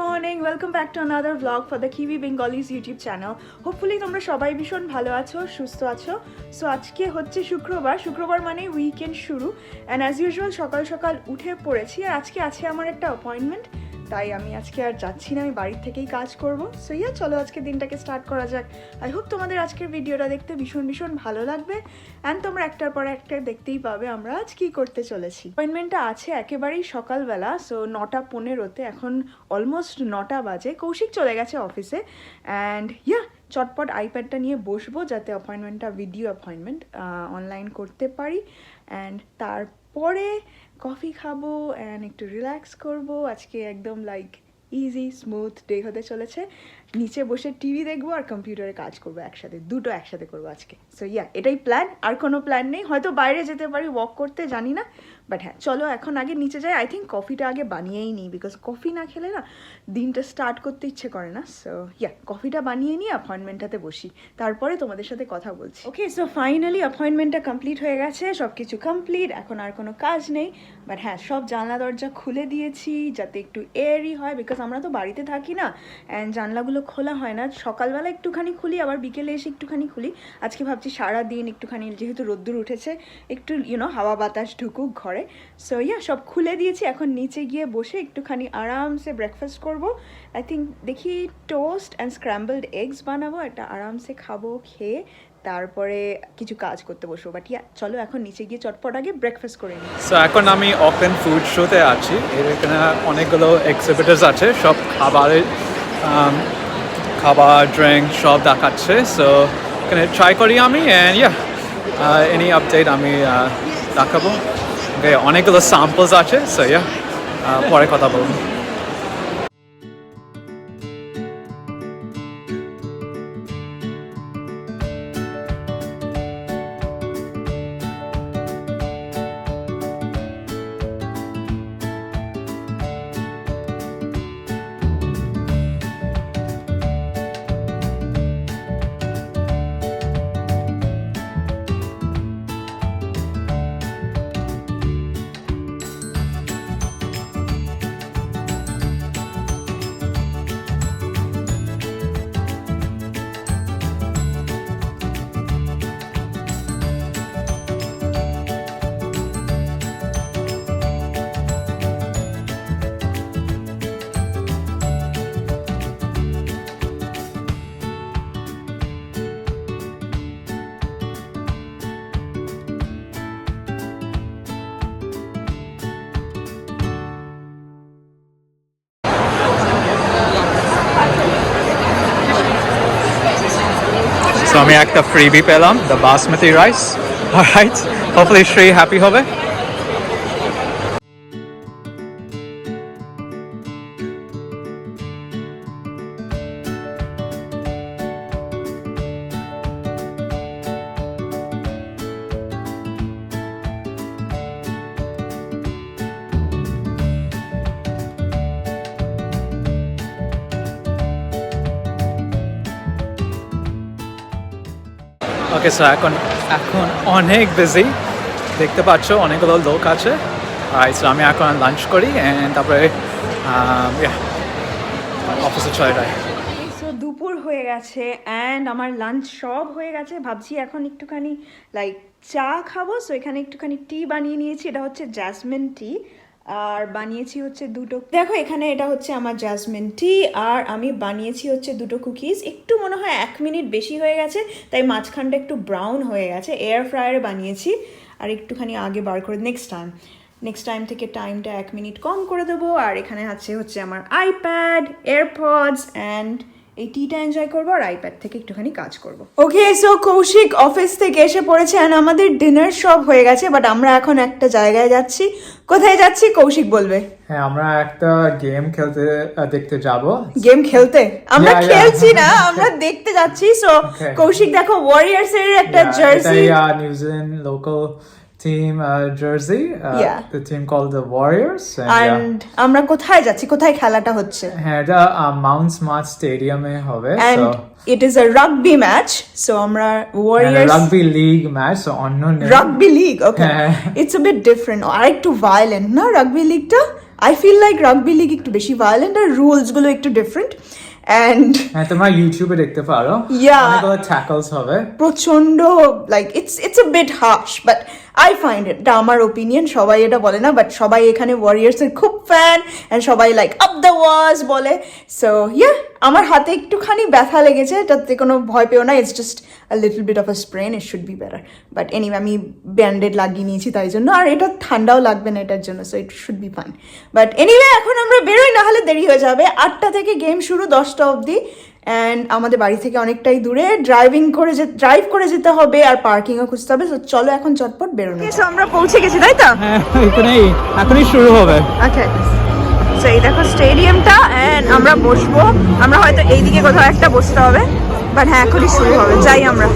Morning welcome back to another blog for the Kiwi Bengalis YouTube channel hopefully তোমরা সবাই ভীষণ ভালো আছো, সুস্থ আছো। সো আজকে হচ্ছে শুক্রবার। শুক্রবার মানে উইকেন্ড শুরু। অ্যান্ড অ্যাজ ইউজুয়াল সকাল সকাল উঠে পড়েছি। আর আজকে আছে আমার একটা অ্যাপয়েন্টমেন্ট তাই আমি আজকে আর যাচ্ছি না, আমি বাড়ির থেকেই কাজ করব। সো ইয়া চলো আজকে দিনটাকে স্টার্ট করা যাক। আই হোপ তোমাদের আজকের ভিডিওটা দেখতে ভীষণ ভীষণ ভালো লাগবে। অ্যান্ড তোমরা একটার পর একটা দেখতেই পাবে আমরা আজ কি করতে চলেছি। অ্যাপয়েন্টমেন্টটা আছে একেবারেই সকালবেলা সো নটা পনেরোতে, এখন অলমোস্ট নটা বাজে। কৌশিক চলে গেছে অফিসে অ্যান্ড ইয়া চটপট আইপ্যাডটা নিয়ে বসবো যাতে অ্যাপয়েন্টমেন্টটা ভিডিও অ্যাপয়েন্টমেন্ট অনলাইন করতে পারি। অ্যান্ড তারপরে কফি খাব অ্যান্ড একটু রিল্যাক্স করব। আজকে একদম লাইক ইজি স্মুথ ডে হতে চলেছে। নিচে বসে টিভি দেখব আর কম্পিউটারে কাজ করব একসাথে। দুটো একসাথে করব আজকে। সো ইয়া এটাই প্ল্যান আর কোনো প্ল্যান নেই। হয়তো বাইরে যেতে পারি ওয়াক করতে, জানি না। বাট হ্যাঁ চলো এখন আগে নিচে যাই। আই থিঙ্ক কফিটা আগে বানিয়েই নিই বিকজ কফি না খেলে না দিনটা স্টার্ট করতে ইচ্ছে করে না। সো ইয়া কফিটা বানিয়ে নিই অ্যাপয়েন্টমেন্টটাতে বসি। তারপরে তোমাদের সাথে কথা বলছি। ওকে সো ফাইনালি অ্যাপয়েন্টমেন্টটা কমপ্লিট হয়ে গেছে সব কিছু কমপ্লিট এখন আর কোনো কাজ নেই। বাট হ্যাঁ সব জানলা দরজা খুলে দিয়েছি যাতে একটু এয়ারই হয় বিকজ আমরা তো বাড়িতে থাকি না অ্যান্ড জানলাগুলো খোলা হয় না। সকালবেলা একটুখানি খুলি, আবার বিকেলে এসে একটুখানি খুলি। আজকে ভাবছি সারা দিন একটুখানি, যেহেতু রোদ্দুর উঠেছে, একটু ইউনো হাওয়া বাতাস ঢুকুক ঘরে। সো ইয়া সব খুলে দিয়েছি। এখন নিচে গিয়ে বসে একটুখানি আরামসে ব্রেকফাস্ট করব। আই থিঙ্ক দেখি টোস্ট অ্যান্ড স্ক্র্যাম্বলড এগস বানাবো এটা আরামসে খাব খেয়ে তারপরে কিছু কাজ করতে বসবো। বাট ইয়া চলো এখন নিচে গিয়ে চটপট আগে ব্রেকফাস্ট করে নিই। সো এখন আমি ওপেন ফুড শোতে আছি। এখানে অনেকগুলো এক্সিবিটার্স আছে। সব খাবারের um, খাবার ড্রিঙ্ক সব দেখাচ্ছে। সো এখানে ট্রাই করি আমি অ্যান্ড ইয়া এনি আপডেট আমি uh, দেখাবো। অনেকগুলো স্যাম্পলস আছে সো ইয়া পরে কথা বলব। আমি একটা ফ্রিবি পেলাম the basmati rice right hopefully Shri happy হবে। ওকে স্যার এখন এখন অনেক বিজি দেখতে পাচ্ছ অনেকগুলো লোক আছে। রাইট সো আমি এখন লাঞ্চ করি অ্যান্ড তারপরে অফিসে চলে দুপুর হয়ে গেছে অ্যান্ড আমার লাঞ্চ সব হয়ে গেছে। ভাবছি এখন একটুখানি লাইক চা খাব। সো এখানে একটুখানি টি বানিয়ে নিয়েছি। এটা হচ্ছে জ্যাসমিন টি আর বানিয়েছি হচ্ছে দুটো দেখো, এখানে এটা হচ্ছে আমার জ্যাসমিন টি আর আমি বানিয়েছি হচ্ছে দুটো কুকিজ একটু মনে হয় এক মিনিট বেশি হয়ে গেছে, তাই মাঝখানটা একটু ব্রাউন হয়ে গেছে। এয়ার ফ্রায়ারে বানিয়েছি, আর একটুখানি আগে বার করে নেক্সট টাইম নেক্সট টাইম থেকে টাইমটা এক মিনিট কম করে দেবো। আর এখানে আছে হচ্ছে আমার আইপ্যাড এয়ারপডস অ্যান্ড এই টিটা এনজয় করব আর আইপ্যাড থেকে একটুখানি কাজ করব। ওকে সো কৌশিক অফিস থেকে এসে পড়েছে আর আমাদের ডিনার সব হয়ে গেছে বাট আমরা এখন একটা জায়গায় যাচ্ছি। কোথায় যাচ্ছি কৌশিক বলবে? হ্যাঁ আমরা একটা গেম খেলতে দেখতে যাব। গেম খেলতে? আমরা. খেলছি না আমরা দেখতে যাচ্ছি। সো কৌশিক দেখো ওয়ারিয়ার্স এর একটা jersey New Zealand local team uh, jersey. Uh, Yeah. The team called the Warriors. And, and আমরা কোথায় যাচ্ছি কোথায় খেলাটা হচ্ছে হ্যাঁ এটা মাউন্ট স্মার্ট স্টেডিয়ামে হবে and so it is a rugby match so আমরা Warriors rugby league match so অন্য name. রাগবি লিগ ওকে হ্যাঁ। ইটস আ বিট ডিফারেন্ট আর একটু ভায়োলেন্ট না রাগবি লিগটা I feel like rugby league একটু বেশি ভায়োলেন্ট আর রুলসগুলো একটু ডিফারেন্ট অ্যান্ড হ্যাঁ তোমরা ইউটিউবে দেখতে পারো Yeah. অনেকগুলো ট্যাকলস হবে প্রচণ্ড like it's it's a bit harsh but I find এটা আমার ওপিনিয়ন সবাই এটা বলে না বাট সবাই এখানে ওয়ারিয়ার্সের খুব ফ্যান অ্যান্ড সবাই লাইক আপ দ্য ওয়াজ বলে। সো ইয়া আমার হাতে একটুখানি ব্যথা লেগেছে, এটাতে কোনো ভয় পেও না it's just a little bit of a sprain it should be better but anyway আমি ব্যান্ডেড লাগিয়ে নিয়েছি তাই জন্য, আর এটা ঠান্ডাও লাগবে না এটার জন্য so it should be fun but anyway এখন আমরা বেরোই না হলে দেরি হয়ে যাবে। আটটা থেকে গেম শুরু, দশটা অবধি। অ্যান্ড আমাদের বাড়ি থেকে অনেকটাই দূরে ড্রাইভিং করে যে ড্রাইভ করে যেতে হবে আর পার্কিংও খুঁজতে হবে। চলো এখন চটপট বেরোনো আমরা পৌঁছে গেছি তাই তো? এখনই এখনই শুরু হবে। আচ্ছা তো এই দেখো স্টেডিয়ামটা অ্যান্ড আমরা বসবো। আমরা হয়তো এইদিকে কোথাও একটা বসতে হবে বাট হ্যাঁ এখনই শুরু হবে। যাই আমরা।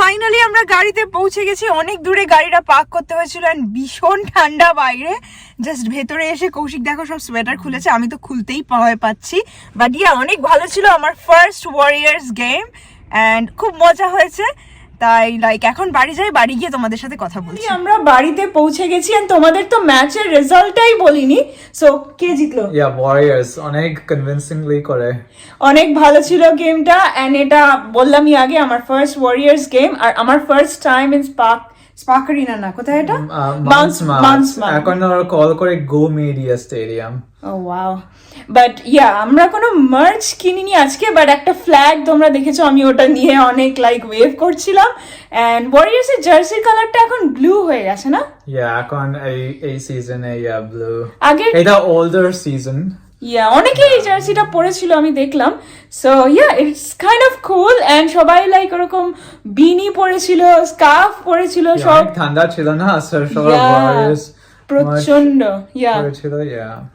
ফাইনালি আমরা গাড়িতে পৌঁছে গেছি। অনেক দূরে গাড়িটা পার্ক করতে হয়েছিল অ্যান্ড ভীষণ ঠান্ডা বাইরে। জাস্ট ভেতরে এসে কৌশিক, দেখো সব সোয়েটার খুলেছে। আমি তো খুলতেই পাওয়া পাচ্ছি। বাট ইয়া অনেক ভালো ছিল আমার ফার্স্ট ওয়ারিয়ার্স গেম অ্যান্ড খুব মজা হয়েছে। তাই লাইক এখন বাড়ি যাই বাড়ি গিয়ে তোমাদের সাথে কথা বলছি। আমরা বাড়িতে পৌঁছে গেছি এন্ড তোমাদের তো ম্যাচের রেজাল্টটাই বলিনি। সো কে জিতলো? ইয়া ওয়ারিয়ার্স অনেক কনভিন্সিংলি করে। অনেক ভালো ছিল গেমটা এন্ড এটা বললামই আগে আমার ফার্স্ট ওয়ারিয়ার্স গেম আর আমার ফার্স্ট টাইম ইন স্পার্ক না কোথায় এটা? এখন ওরা কল করে Go Media stadium oh wow but yeah আমরা কোনো মার্চ কিনিনি আজকে বাট একটা ফ্ল্যাগ তোমরা দেখেছ আমি ওটা নিয়ে অনেক লাইক ওয়েভ করছিলাম। অ্যান্ড ওয়ারিয়ার্স এর জার্সি কালারটা এখন ব্লু হয়ে গেছে না? ইয়া এখন এই এই সিজনে ইয়া ব্লু আগে এটা ওল্ডার সিজন ইয়া অনেকেই এই জার্সিটা পরেছিল আমি দেখলাম। So yeah it's kind of cool and সবাই লাইক ওরকম বিনি পরেছিল স্কার্ফ পরেছিল সব। ঠান্ডা ছিল না? প্রচণ্ড ইয়া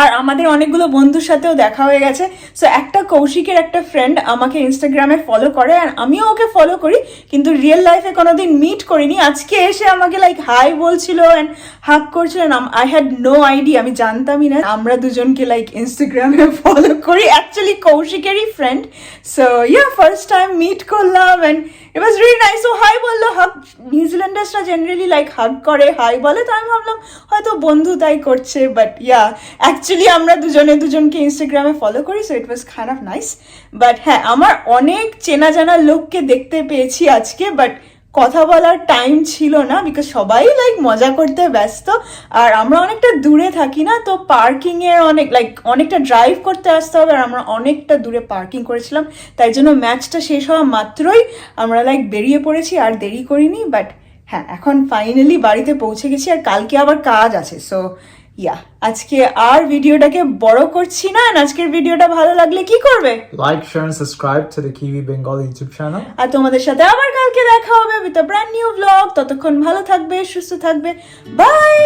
আর আমাদের অনেকগুলো বন্ধুর সাথেও দেখা হয়ে গেছে। সো একটা কৌশিকের একটা ফ্রেন্ড আমাকে ইনস্টাগ্রামে ফলো করে আর আমিও ওকে ফলো করি কিন্তু রিয়েল লাইফে কোনোদিন মিট করিনি। আজকে এসে আমাকে লাইক হাই বলছিল অ্যান্ড হাক করছিল আই হ্যাড নো আইডিয়া আমি জানতামই না। আমরা দুজনকে লাইক ইনস্টাগ্রামে ফলো করি। Actually কৌশিকেরই friend so yeah first time meet করলাম and it was really nice oh hi বলল হাগ নিউজিল্যান্ডার্সরা জেনারেলি লাইক হাগ করে হাই বলে। তো আমি ভাবলাম, হয়তো বন্ধু তাই করছে বাট ইয়া অ্যাকচুয়ালি আমরা দুজনে দুজনকে ইনস্টাগ্রামে ফলো করি so it was of nice but হ্যাঁ আমার অনেক চেনা জানা লোককে দেখতে পেয়েছি আজকে বাট কথা বলার টাইম ছিল না বিকজ সবাই লাইক মজা করতে ব্যস্ত। আর আমরা অনেকটা দূরে থাকি না, তো পার্কিং এর অনেক লাইক অনেকটা ড্রাইভ করতে আসতে হবে আর আমরা অনেকটা দূরে পার্কিং করেছিলাম। তাই জন্য ম্যাচটা শেষ হওয়া মাত্রই আমরা লাইক বেরিয়ে পড়েছি আর দেরি করিনি বাট হ্যাঁ এখন ফাইনালি বাড়িতে পৌঁছে গেছি আর কালকে আবার কাজ আছে সো ইয়া আজকে আর ভিডিওটাকে বড় করছি না আজকের ভিডিওটা ভালো লাগলে কি করবে? Like share and subscribe to the Kiwi Bengal YouTube channel আর তোমাদের সাথে আবার কালকে দেখা হবে with a brand new blog ততক্ষণ ভালো থাকবে সুস্থ থাকবে। বাই